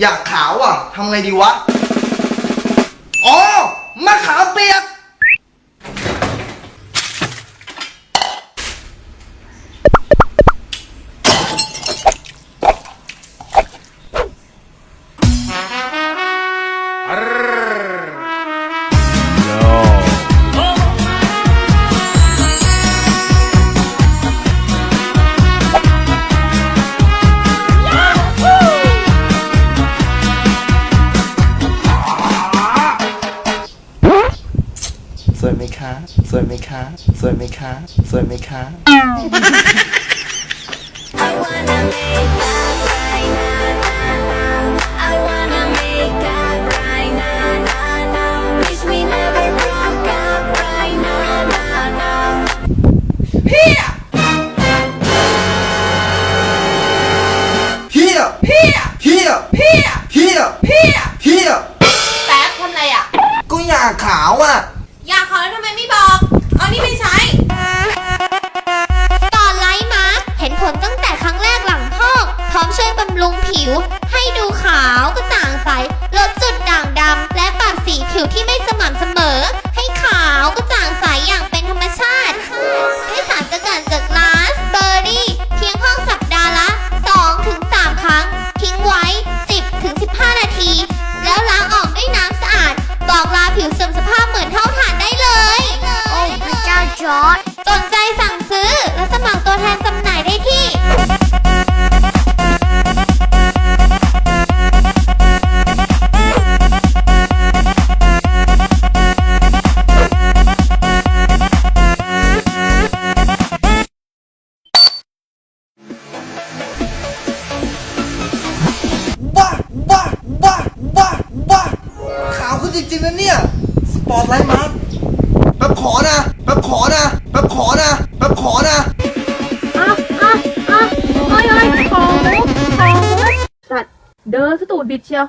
อยากขาวอะทำไงดีวะ อ๋อมะขามเปียก สวยไหมคะ สวยไหมคะ สวยไหมคะ สวยไหมคะ I wanna make that right now, now, now. I wanna make that right now, now, now. Wish we never broke up right now, now, now. เฮียเฮียเฮียเฮียเฮียเฮียเฮียเฮียแป๊บทำไรอะก็อยากขาวอะ ไม่บอก เอานี่ไปใช้ ก่อนไลฟ์มาร์คเห็นผลตั้งแต่ครั้งแรกหลังพอกพร้อมช่วยบำรุงผิว ให้ดูขาวกระจ่างใส ลดจุดด่างดำ และปรับสีผิวที่ไม่สม่ำเสมอ ให้ขาวกระจ่างใสอย่างเป็นธรรมชาติด้สารสกัดจากลาสเบอร์รี่เพียงห้องสัปดาห์ละ 2-3 ครั้ง ทิ้งไว้ 10-15 นาที จริงนะเนี่ย สปอร์ตไลท์มาร์คแปบขอนะแปบขอนะแปบขอนะแปบขอนะอะอะอะเฮ้ยเฮ้ยของมุขอนุสัตว์เดินสตูดบิดเชียว